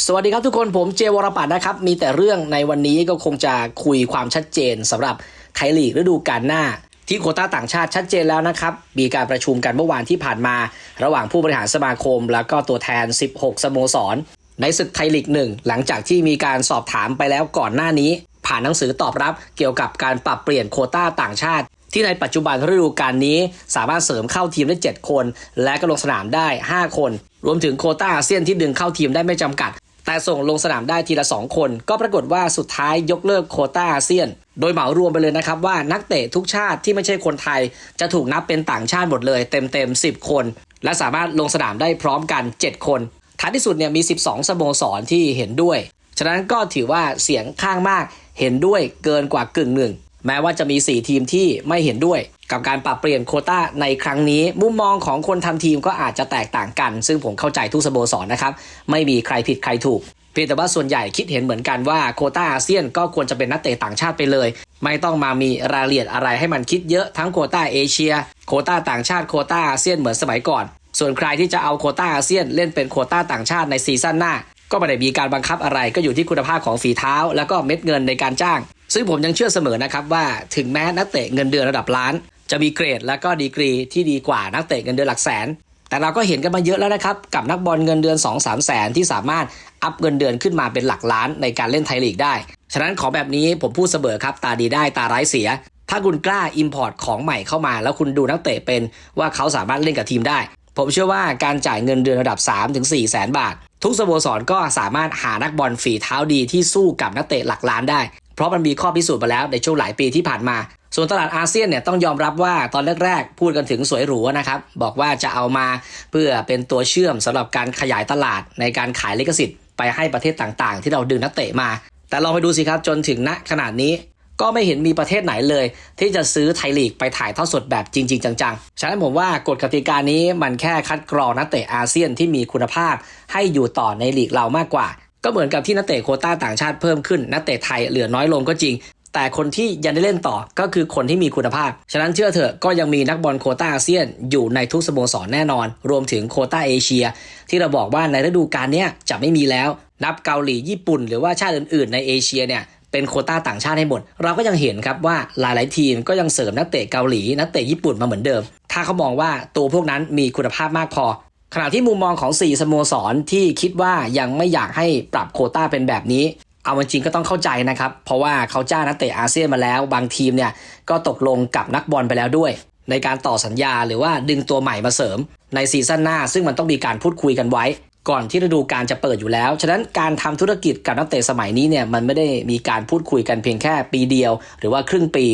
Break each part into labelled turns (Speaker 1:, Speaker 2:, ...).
Speaker 1: สวัสดีครับทุกคนผมเจวรปัตนะครับ มีแต่เรื่องในวันนี้ก็คงจะคุยความชัดเจนสำหรับไทยลีกฤดูกาลหน้า ที่โคต้าต่างชาติชัดเจนแล้วนะครับ มีการประชุมกันเมื่อวานที่ผ่านมา ระหว่างผู้บริหารสมาคม แล้วก็ตัวแทน 16 สโมสร ในศึกไทยลีกหนึ่งหลังจากที่มีการสอบถามไปแล้วก่อนหน้านี้ ผ่านหนังสือตอบรับเกี่ยวกับการปรับเปลี่ยนโคต้าต่างชาติที่ในปัจจุบันฤดูกาลนี้สามารถเสริมเข้าทีมได้ 7 คน และก็ลงสนามได้ 5 คน รวมถึงโคต้าอาเซียนที่ดึงเข้าทีมได้ไม่จำกัด แต่ส่งลงสนามได้ทีละ 2 คน ก็ปรากฏว่าสุดท้ายยกเลิกโคต้าอาเซียน โดยเหมารวมไปเลยนะครับว่านักเตะทุกชาติที่ไม่ใช่คนไทย จะถูกนับเป็นต่างชาติหมดเลยเต็มเต็มๆ10 คน และสามารถลงสนามได้พร้อมกัน 7 คนท้ายที่สุดเนี่ยมี 12 สโมสรที่เห็นด้วย ฉะนั้นก็ถือว่าเสียงข้างมากเห็นด้วยเกินกว่ากึ่งหนึ่ง แม้ว่าจะมี 4 ทีมที่ไม่เห็นด้วย กับการปรับเปลี่ยนโคต้าในครั้งนี้ มุมมองของคนทำทีมก็อาจจะแตกต่างกัน ซึ่งผมเข้าใจทุกสโมสรนะครับ ไม่มีใครผิดใครถูก เพียงแต่ว่าส่วนใหญ่คิดเห็นเหมือนกันว่าโคต้าอาเซียนก็ควรจะเป็นนักเตะต่างชาติไปเลย ไม่ต้องมามีรายละเอียดอะไรให้มันคิดเยอะทั้งโคต้าเอเชีย โคต้าต่างชาติโคต้าอาเซียนเหมือนสมัยก่อน ส่วนใครที่จะเอาโคต้าอาเซียนเล่นเป็นโคต้าต่างชาติในซีซั่นหน้าก็ไม่ได้มีการบังคับอะไรก็อยู่ที่คุณภาพของฝีเท้า แล้วก็เม็ดเงินในการจ้าง ซึ่งผมยังเชื่อเสมอนะครับว่าถึงแม้นักเตะเงินเดือนระดับล้าน จะมีเกรดแล้วก็ดีกรีที่ดีกว่านักเตะเงินเดือนหลักแสน แต่เราก็เห็นกันมาเยอะแล้วนะครับกับนักบอลเงินเดือน 2 3 แสนที่สามารถอัพเงินเดือนขึ้นมาเป็นหลักล้านในการเล่นไทยลีกได้ ฉะนั้นของแบบนี้ผมพูดเสมอครับตาดีได้ตาร้ายเสีย ถ้าคุณกล้าอิมพอร์ตของใหม่เข้ามา แล้วคุณดูนักเตะเป็นว่าเขาสามารถเล่นกับทีมได้ ผมเชื่อว่าการจ่ายเงินเดือนระดับ 3-4แสนบาท ทุกสโมสรก็สามารถหานักบอลฝีเท้าดีที่สู้กับนักเตะหลักล้านได้ เพราะมันมีข้อพิสูจน์มาแล้วในช่วงหลายปีที่ผ่านมา ส่วนตลาดอาเซียนเนี่ยต้องยอมรับว่าตอนแรกๆ พูดกันถึงสวยหรูนะครับ บอกว่าจะเอามาเพื่อเป็นตัวเชื่อมสำหรับการขยายตลาดในการขายลิขสิทธิ์ไปให้ประเทศต่างๆ ที่เราดึงนักเตะมา แต่ลองไปดูสิครับจนถึงณขนาดนี้ก็ไม่เห็นมีประเทศไหนเลย ที่จะซื้อไทยลีกไปถ่ายทอดสดแบบจริง ๆ จังๆ ฉะนั้นผมว่ากฎกติกานี้มันแค่คัดกรองนักเตะอาเซียนที่มีคุณภาพให้อยู่ต่อในลีกเรามากกว่า ก็เหมือนกับที่นักเตะโคต้าต่างชาติเพิ่มขึ้น นักเตะไทยเหลือน้อยลงก็จริง แต่คนที่ยังได้เล่นต่อก็คือคนที่มีคุณภาพ ฉะนั้นเชื่อเถอะก็ยังมีนักบอลโคต้าอาเซียนอยู่ในทุกสโมสรแน่นอน รวมถึงโคต้าเอเชีย ที่เราบอกว่าในฤดูกาลนี้จะไม่มีแล้ว นับเกาหลีญี่ปุ่น หรือว่าชาติอื่นๆ ในเอเชียเนี่ยเป็นโคต้าต่างชาติให้หมด เราก็ยังเห็นครับว่าหลายๆทีมก็ยังเสริมนักเตะเกาหลี นักเตะญี่ปุ่นมาเหมือนเดิม ถ้าเขามองว่าตัวพวกนั้นมีคุณภาพมากพอ ขณะที่มุมมองของ 4 สโมสรที่คิดว่ายังไม่อยากให้ปรับโคต้าเป็นแบบนี้ เอาจริงก็ต้องเข้าใจนะครับ เพราะว่าเขาจ้างนักเตะอาเซียนมาแล้ว บางทีมเนี่ยก็ตกลงกับนักบอลไปแล้วด้วย ในการต่อสัญญาหรือว่าดึงตัวใหม่มาเสริม ในซีซั่นหน้า ซึ่งมันต้องมีการพูดคุยกันไว้ ก่อนที่ฤดูกาลจะเปิดอยู่แล้ว ฉะนั้นการทำธุรกิจกับนักเตะสมัยนี้เนี่ยมันไม่ได้มีการพูดคุยกันเพียงแค่ปีเดียว หรือว่าครึ่งปี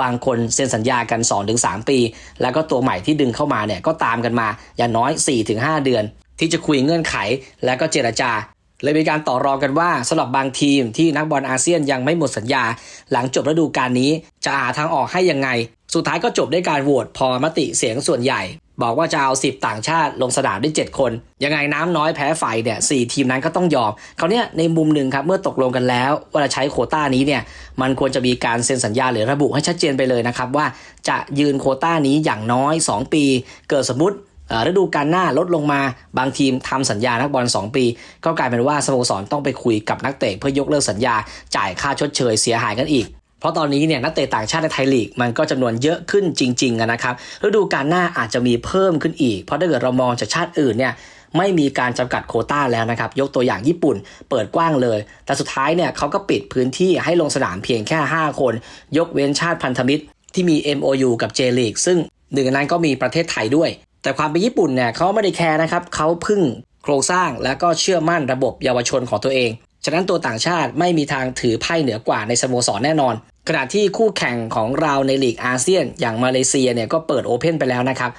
Speaker 1: บางคนเซ็นสัญญากัน 2-3 ปี แล้วก็ตัวใหม่ที่ดึงเข้ามาเนี่ยก็ตามกันมาอย่างน้อย 4-5 เดือน ที่จะคุยเงื่อนไขแล้วก็เจรจาเลยมีการต่อรองกันว่าสำหรับบางทีมที่นักบอลอาเซียนยังไม่หมดสัญญา หลังจบฤดูกาลนี้จะหาทางออกให้ยังไง สุดท้ายก็จบด้วยการโหวตพอมติเสียงส่วนใหญ่ บอกว่าจะเอา 10 ต่างชาติลงสนามได้ 7 คน ยังไงน้ำน้อยแพ้ไฟเนี่ยสทีมนั้นก็ต้องยอมเขาเนี่ยในมุมหนึ่งครับเมื่อตกลงกันแล้ว ว่าจะใช้โคต้านี้เนี่ยมันควรจะมีการเซ็นสัญญาหรือระบุให้ชัดเจนไปเลยนะครับว่าจะยืนโคต้านี้อย่างน้อย 2 ปี เกิดสมมติฤดูกาลหน้าลดลงมาบางทีมทำสัญญานักบอล2 ปี ก็กลายเป็นว่าสโมสรต้องไปคุยกับนักเตะเพื่อยกเลิกสัญญา จ่ายค่าชดเชยเสียหายกันอีก เพราะตอนนี้เนี่ยนักเตะต่างชาติในไทยลีก มันก็จำนวนเยอะขึ้นจริงๆนะครับฤดูกาลหน้าอาจจะมีเพิ่มขึ้นอีก เพราะถ้าเกิดเรามองจากชาติอื่นเนี่ยไม่มีการจำกัดโคต้าแล้วนะครับ ยกตัวอย่างญี่ปุ่นเปิดกว้างเลย แต่สุดท้ายเนี่ยเขาก็ปิดพื้นที่ให้ลงสนามเพียงแค่ 5 คน ยกเว้นชาติพันธมิตร ที่มี MOU กับ J League ซึ่งหนึ่งในนั้นก็มีประเทศไทยด้วย แต่ความเป็นญี่ปุ่นเนี่ยเขาไม่ได้แคร์นะครับเขาพึ่งโครงสร้างแล้วก็เชื่อมั่นระบบเยาวชนของตัวเอง ฉะนั้นตัวต่างชาติไม่มีทางถือไพ่เหนือกว่าในสโมสรแน่นอน ขณะที่คู่แข่งของเราในลีกอาเซียน อย่างมาเลเซียเนี่ยก็เปิดโอเพนไปแล้วนะครับ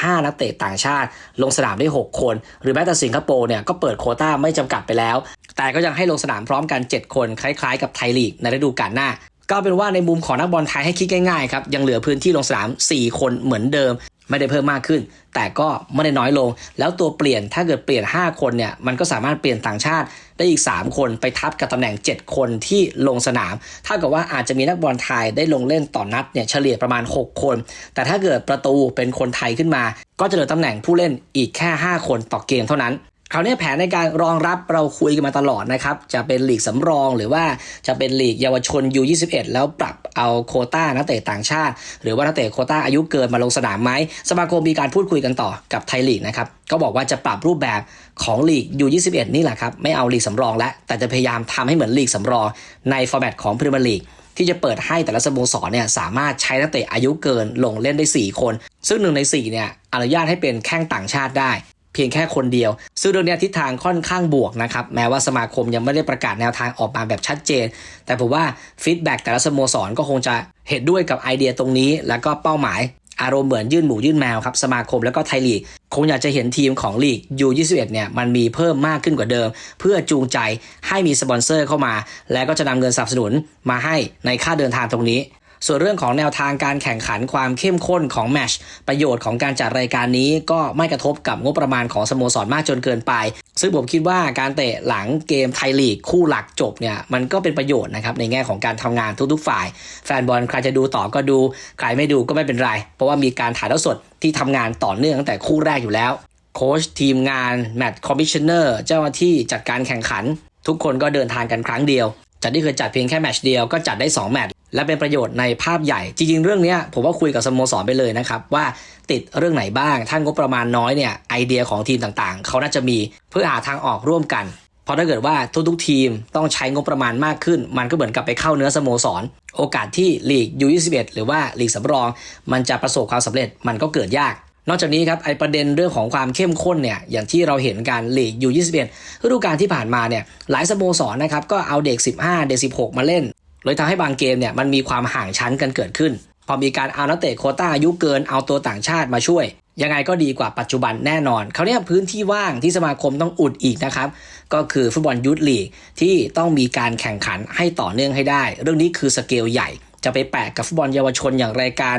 Speaker 1: 15 นักเตะต่างชาติ ลงสนามได้ 6 คน หรือแม้แต่สิงคโปร์เนี่ยก็เปิดโคต้าไม่จำกัดไปแล้ว แต่ก็ยังให้ลงสนามพร้อมกัน 7 คน คล้ายๆ กับไทยลีกในฤดูกาลหน้า ก็เป็นว่าในมุมของนักบอลไทยให้คิดง่ายๆครับยังเหลือพื้นที่ลงสนาม 4 คนเหมือนเดิม ไม่ได้เพิ่มมากขึ้น แต่ก็ไม่ได้น้อยลง แล้วตัวเปลี่ยนถ้าเกิดเปลี่ยน 5 คนเนี่ยมันก็สามารถเปลี่ยนต่างชาติได้อีก 3 คนไปทับกับตำแหน่ง 7 คนที่ลงสนามเท่ากับว่าอาจจะมีนักบอลไทยได้ลงเล่นต่อนนัดเนี่ยเฉลี่ยประมาณ 6 คน แต่ถ้าเกิดประตูเป็นคนไทยขึ้นมา ก็จะเหลือตำแหน่งผู้เล่นอีกแค่ 5 คนต่อเกมเท่านั้น คราวนี้แผนในการรองรับเราคุยกันมาตลอดนะครับ จะเป็นลีกสำรองหรือว่าจะเป็นลีกเยาวชน U21 แล้วปรับเอาโคต้านักเตะต่างชาติ หรือว่านักเตะโคต้าอายุเกินมาลงสนามไหมสมาคมมีการพูดคุยกันต่อกับไทยลีกนะครับก็บอกว่าจะปรับรูปแบบของลีก U21 นี่แหละครับไม่เอาลีกสำรองแล้วแต่จะพยายามทำให้เหมือนลีกสำรองในฟอร์แมตของพรีเมียร์ลีกที่จะเปิดให้แต่ละสโมสรเนี่ยสามารถใช้นักเตะอายุเกินลงเล่นได้ 4 คน ซึ่งหนึ่งใน4เนี่ยอนุญาตให้เป็นแข้งต่างชาติได้ เพียงแค่คนเดียว ซึ่งเรื่องนี้ทิศทางค่อนข้างบวกนะครับแม้ว่าสมาคมยังไม่ได้ประกาศแนวทางออกมาแบบชัดเจน แต่ผมว่าฟีดแบ็กแต่ละสโมสรก็คงจะเห็นด้วยกับไอเดียตรงนี้ แล้วก็เป้าหมายอารมณ์เหมือนยื่นหมูยื่นแมวครับสมาคมแล้วก็ไทยลีก คงอยากจะเห็นทีมของลีก U21 เนี่ยมันมีเพิ่มมากขึ้นกว่าเดิม เพื่อจูงใจให้มีสปอนเซอร์เข้ามา แล้วก็จะนำเงินสนับสนุนมาให้ในค่าเดินทางตรงนี้ ส่วนเรื่องของแนวทางการแข่งขันความเข้มข้นของแมชประโยชน์ของการจัดรายการนี้ก็ไม่กระทบกับงบประมาณของสโมสรมากจนเกินไป ซึ่งผมคิดว่าการเตะหลังเกมไทยลีกคู่หลักจบเนี่ยมันก็เป็นประโยชน์นะครับในแง่ของการทำงานทุกๆฝ่าย แฟนบอลใครจะดูต่อก็ดู ใครไม่ดูก็ไม่เป็นไร เพราะว่ามีการถ่ายทอดสดที่ทำงานต่อเนื่องตั้งแต่คู่แรกอยู่แล้วโค้ชทีมงานแมตช์คอมมิชเนอร์เจ้าหน้าที่จัดการแข่งขัน ทุกคนก็เดินทางกันครั้งเดียว จากที่เคยจัดเพียงแค่แมตช์เดียวก็จัดได้ 2 แมตช์ และเป็นประโยชน์ในภาพใหญ่ จริงๆ เรื่องนี้ผมว่าคุยกับสโมสรไปเลยนะครับ ว่าติดเรื่องไหนบ้างท่านงบประมาณน้อยเนี่ยไอเดียของทีมต่างๆ เขาน่าจะมีเพื่อหาทางออกร่วมกัน เพราะถ้าเกิดว่าทุกๆทีมต้องใช้งบประมาณมากขึ้น มันก็เหมือนกับไปเข้าเนื้อสโมสร โอกาสที่ลีก U21 หรือว่าลีกสำรอง มันจะประสบความสำเร็จมันก็เกิดยากนอกจากนี้ครับไอประเด็นเรื่องของความเข้มข้นเนี่ยอย่างที่เราเห็นการลีก U21 ฤดูกาลที่ผ่านมาเนี่ยหลายสโมสรนะครับก็เอาเด็ก 15 เด็ก 16 มาเล่น เลยทำให้บางเกมเนี่ยมันมีความห่างชั้นกันเกิดขึ้น พอมีการเอานักเตะโคต้าอายุเกินเอาตัวต่างชาติมาช่วย ยังไงก็ดีกว่าปัจจุบันแน่นอนเขาเนี่ยพื้นที่ว่างที่สมาคมต้องอุดอีกนะครับ ก็คือฟุตบอลยุทธลีกที่ต้องมีการแข่งขันให้ต่อเนื่องให้ได้ เรื่องนี้คือสเกลใหญ่จะไปแปะกับฟุตบอลเยาวชนอย่างรายการ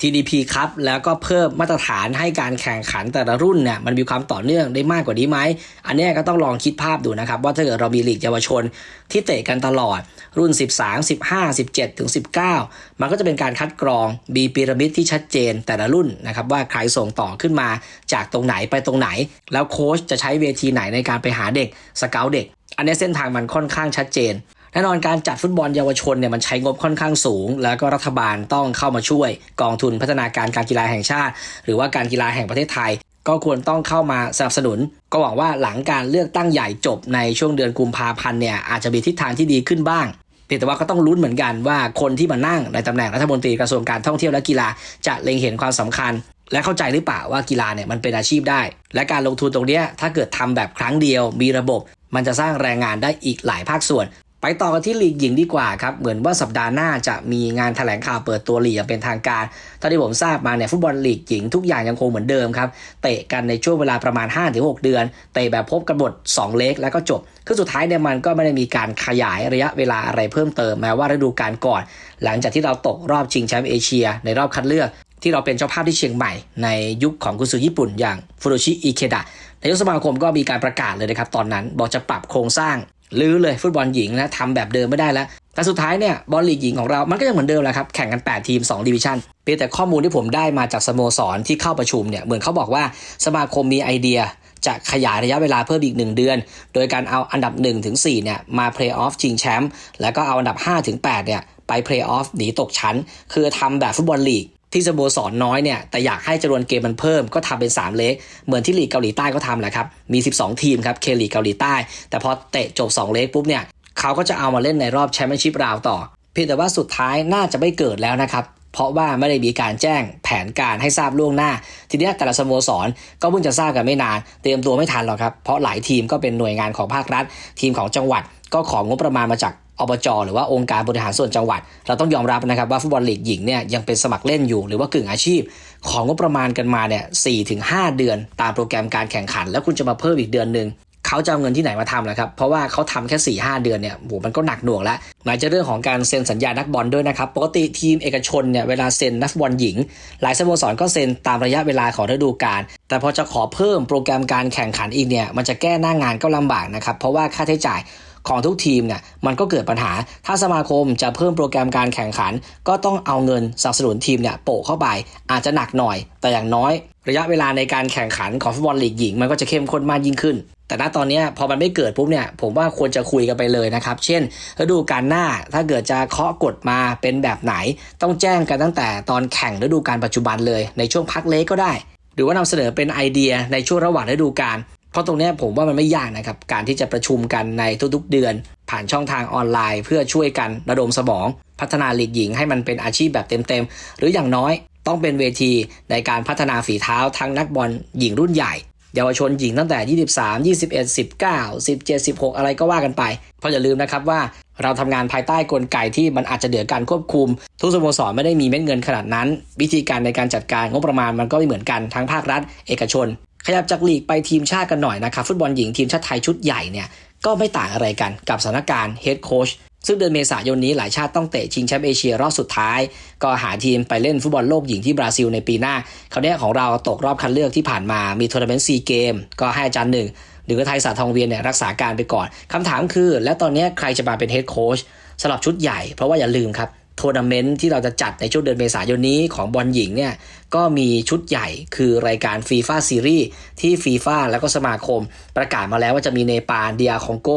Speaker 1: TDP ครับแล้วก็เพิ่มมาตรฐานให้การแข่งขันแต่ละรุ่นเนี่ยมันมีความต่อเนื่องได้มากกว่านี้ไหม อันนี้ก็ต้องลองคิดภาพดูนะครับ ว่าถ้าเกิดเรามีลีกเยาวชนที่เตะกันตลอดรุ่น 13 15 17ถึง19 มันก็จะเป็นการคัดกรองมีพีระมิดที่ชัดเจนแต่ละรุ่นนะครับว่าใครส่งต่อขึ้นมาจากตรงไหนไปตรงไหน แล้วโค้ชจะใช้เวทีไหนในการไปหาเด็กสเกลเด็กอันนี้เส้นทางมันค่อนข้างชัดเจน แน่นอนการจัดฟุตบอลเยาวชนเนี่ยมันใช้งบค่อนข้างสูง แล้วก็รัฐบาลต้องเข้ามาช่วย กองทุนพัฒนาการการกีฬาแห่งชาติ หรือว่าการกีฬาแห่งประเทศไทย ก็ควรต้องเข้ามาสนับสนุน ก็หวังว่าหลังการเลือกตั้งใหญ่จบในช่วงเดือนกุมภาพันธ์เนี่ยอาจจะมีทิศทางที่ดีขึ้นบ้างเพียงแต่ว่าก็ต้องลุ้นเหมือนกันว่าคนที่มานั่งในตำแหน่งรัฐมนตรีกระทรวงการท่องเที่ยวและกีฬาจะเล็งเห็นความสำคัญ และเข้าใจหรือเปล่าว่ากีฬาเนี่ยมันเป็นอาชีพได้ และการลงทุนตรงเนี้ยถ้าเกิดทำแบบครั้งเดียวมีระบบ มันจะสร้างแรงงานได้อีกหลายภาคส่วน ไปต่อกันที่ลีกหญิงดีกว่าครับ เหมือนว่าสัปดาห์หน้าจะมีงานแถลงข่าวเปิดตัวลีกอย่างเป็นทางการเท่าที่ผมทราบมาเนี่ยฟุตบอลลีกหญิงทุกอย่างยังคงเหมือนเดิมครับ เตะกันในช่วงเวลาประมาณ 5-6 เดือน เตะแบบพบกันหมด2เลกแล้วก็จบ คือสุดท้ายเนี่ยมันก็ไม่ได้มีการขยายระยะเวลาอะไรเพิ่มเติมแม้ว่าฤดูกาลก่อน หลังจากที่เราตกรอบชิงแชมป์เอเชีย ในรอบคัดเลือกที่เราเป็นเจ้าภาพที่เชียงใหม่ในยุคของกุซือญี่ปุ่นอย่างฟุโรชิอิเคดะนายกสมาคมก็มีการประกาศเลยนะครับตอนนั้น บอกจะปรับโครงสร้าง ลื้อเลยฟุตบอลหญิงนะทำแบบเดิมไม่ได้แล้ว แต่สุดท้ายเนี่ยบอลลีกหญิงของเรา มันก็ยังเหมือนเดิมแหละครับแข่งกัน 8 ทีม 2 ดิวิชั่นเพียงแต่ข้อมูลที่ผมได้มาจากสโมสรที่เข้าประชุมเนี่ยเหมือนเขาบอกว่าสมาคมมีไอเดียจะขยายระยะเวลาเพิ่มอีก 1 เดือน โดยการเอาอันดับ1ถึง4เนี่ยมาเพลย์ออฟชิงแชมป์แล้วก็เอาอันดับ5ถึง8เนี่ยไปเพลย์ออฟหนีตกชั้น คือทำแบบฟุตบอลลีก ที่สโมสรน้อยเนี่ยแต่อยากให้จำนวนเกมมันเพิ่มก็ทำเป็น 3 เลกเหมือนที่ลีกเกาหลีใต้ก็ทำแหละครับ มี 12 ทีมครับเคลีกเกาหลีใต้ แต่พอเตะจบ 2 เลกปุ๊บเนี่ยเขาก็จะเอามาเล่นในรอบแชมเปี้ยนชิพราวต่อ เพียงแต่ว่าสุดท้ายน่าจะไม่เกิดแล้วนะครับ เพราะว่าไม่ได้มีการแจ้งแผนการให้ทราบล่วงหน้า ทีนี้แต่ละสโมสรก็เพิ่งจะทราบกันไม่นาน เตรียมตัวไม่ทันหรอกครับเพราะหลายทีมก็เป็นหน่วยงานของภาครัฐ ทีมของจังหวัดก็ของงบประมาณมาจาก อบจหรือว่าองค์การบริหารส่วนจังหวัด เราต้องยอมรับนะครับว่าฟุตบอลลีกหญิงเนี่ยยังเป็นสมัครเล่นอยู่หรือว่ากึ่งอาชีพ ของงบประมาณกันมาเนี่ยสี่ถึงห้าเดือน ตามโปรแกรมการแข่งขัน แล้วคุณจะมาเพิ่มอีกเดือนหนึ่งเขาจะเอาเงินที่ไหนมาทำล่ะครับ เพราะว่าเขาทำแค่4ี่หเดือนเนี่ยโหมันก็หนักหน่วงแล้วไหนจะเรื่องของการเซ็นสัญญานักบอลด้วยนะครับ ปกติทีมเอกชนเนี่ยเวลาเซ็นนักบอลหญิง หลายสโมสรก็เซ็นตามระยะเวลาของฤดูกาล แต่พอจะขอเพิ่มโปรแกรมการแข่งขันอีกเนี่ยมันจะแก้หน้างานก็ลำบากนะครับ เพราะว่าค่าใช้จ่าย ของทุกทีมเนี่ยมันก็เกิดปัญหา ถ้าสมาคมจะเพิ่มโปรแกรมการแข่งขัน ก็ต้องเอาเงินสนับสนุนทีมเนี่ยโปะเข้าไปอาจจะหนักหน่อย แต่อย่างน้อย ระยะเวลาในการแข่งขันของฟุตบอลลีกหญิง มันก็จะเข้มข้นมากยิ่งขึ้น แต่ณตอนนี้พอมันไม่เกิดปุ๊บเนี่ยผมว่าควรจะคุยกันไปเลยนะครับ เช่นฤดูกาลหน้าถ้าเกิดจะเคาะกฎมาเป็นแบบไหน ต้องแจ้งกันตั้งแต่ตอนแข่งฤดูกาลปัจจุบันเลยในช่วงพักเล็กก็ได้ หรือว่านำเสนอเป็นไอเดียในช่วงระหว่างฤดูกาล ราะตรงนี้ผมว่ามันไม่ยากนะครับ การที่จะประชุมกันในทุกๆเดือน ผ่านช่องทางออนไลน์ เพื่อช่วยกันระดมสมอง พัฒนาลีกหญิงให้มันเป็นอาชีพแบบเต็มๆ หรืออย่างน้อยต้องเป็นเวทีในการพัฒนาฝีเท้าทั้งนักบอลหญิงรุ่นใหญ่ เยาวชนหญิงตั้งแต่ 23 21 19 17 16 อะไรก็ว่ากันไป เพราะอย่าลืมนะครับว่าเราทำงานภายใต้กลไกที่มันอาจจะเหลือการควบคุม ทุกสโมสรไม่ได้มีเม็ดเงินขนาดนั้น วิธีการในการจัดการงบประมาณมันก็ไม่เหมือนกันทั้งภาครัฐ เอกชน ขยับจากลีกไปทีมชาติกันหน่อยนะครับ ฟุตบอลหญิงทีมชาติไทยชุดใหญ่เนี่ยก็ไม่ต่างอะไรกันกับสถานการณ์เฮดโค้ชซึ่งเดือนเมษายนนี้หลายชาติต้องเตะชิงแชมป์เอเชียรอบสุดท้าย ก็หาทีมไปเล่นฟุตบอลโลกหญิงที่บราซิลในปีหน้าคราเนี้ยของเราตกรอบคัดเลือกที่ผ่านมามีทัวร์นาเมนต์ซีเกม ก็ให้อาจารย์หนึ่งหรือไทยสาทองเวียนเนี่ยรักษาการไปก่อนคำถามคือ แล้วตอนเนี้ยใครจะมาเป็นเฮดโค้ชสำหรับชุดใหญ่ เพราะว่าอย่าลืมครับ ทัวร์นาเมนต์ที่เราจะจัดในช่วงเดือนเมษายนนี้ของบอลหญิงเนี่ยก็มีชุดใหญ่คือรายการฟีฟ่าซีรีส์ที่ฟีฟ่าแล้วก็สมาคม ประกาศมาแล้วว่าจะมีเนปาลเดียคองโก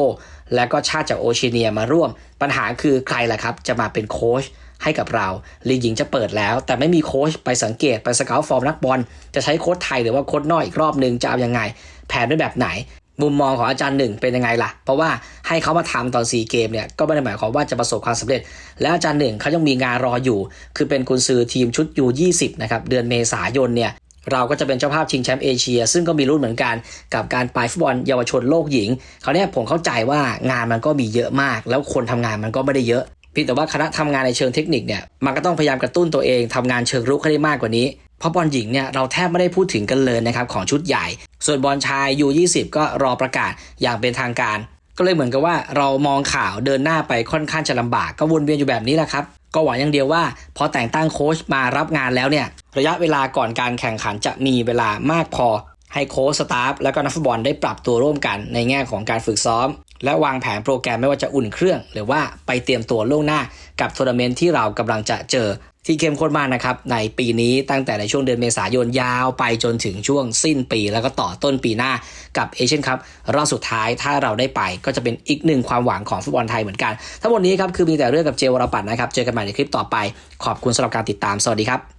Speaker 1: และก็ชาติจากโอเชียเนียมาร่วม ปัญหาคือใครล่ะครับ จะมาเป็นโค้ชให้กับเราลีกหญิงจะเปิดแล้ว แต่ไม่มีโค้ชไปสังเกตไปสเกลฟอร์มนักบอล จะใช้โค้ชไทยหรือว่าโค้ชนอกอีกรอบหนึ่งจะเอาอยังไง แผนเป็นแบบไหน มุมมองของอาจารย์หนึ่งเป็นยังไงล่ะ เพราะว่าให้เขามาทำตอนซีเกมเนี่ยก็ไม่ได้หมายความว่าจะประสบความสำเร็จ และอาจารย์หนึ่งเขายังมีงานรออยู่ คือเป็นกุนซือทีมชุดยู20นะครับเดือนเมษายนเนี่ยเราก็จะเป็นเจ้าภาพชิงแชมป์เอเชีย ซึ่งก็มีรุ่นเหมือนกันกับการไปฟุตบอลเยาวชนโลกหญิงเขาวเนี่ยผมเข้าใจว่างานมันก็มีเยอะมาก แล้วคนทำงานมันก็ไม่ได้เยอะพียงแต่ว่าคณะทำงานในเชิงเทคนิคเนี่ยมันก็ต้องพยายามกระตุ้นตัวเองทำงานเชิงรุกให้ได้มากกว่านี้ เพราะบอลหญิงเนี่ยเราแทบไม่ได้พูดถึงกันเลยนะครับของชุดใหญ่ ส่วนบอลชาย U20 ก็รอประกาศอย่างเป็นทางการ ก็เลยเหมือนกับว่าเรามองข่าวเดินหน้าไปค่อนข้างจะลำบากก็วนเวียนอยู่แบบนี้แหละครับก็หวังอย่างเดียวว่า พอแต่งตั้งโค้ชมารับงานแล้วเนี่ยระยะเวลาก่อนการแข่งขันจะมีเวลามากพอ ให้โค้ชสตาฟแล้วก็นักฟุตบอลได้ปรับตัวร่วมกันในแง่ของการฝึกซ้อม และวางแผนโปรแกรมไม่ว่าจะอุ่นเครื่อง หรือว่าไปเตรียมตัวล่วงหน้ากับทัวร์นาเมนต์ที่เรากำลังจะเจอ ที่เข้มข้นมากนะครับในปีนี้ตั้งแต่ในช่วงเดือนเมษายนยาวไปจนถึงช่วงสิ้นปี แล้วก็ต่อต้นปีหน้ากับเอเชียนคัพรอบสุดท้ายถ้าเราได้ไปก็จะเป็นอีกหนึ่งความหวังของฟุตบอลไทยเหมือนกัน ทั้งหมดนี้ครับคือมีแต่เรื่องกับเจวรปัตน์นะครับเจอกันใหม่ในคลิปต่อไป ขอบคุณสำหรับการติดตามสวัสดีครับ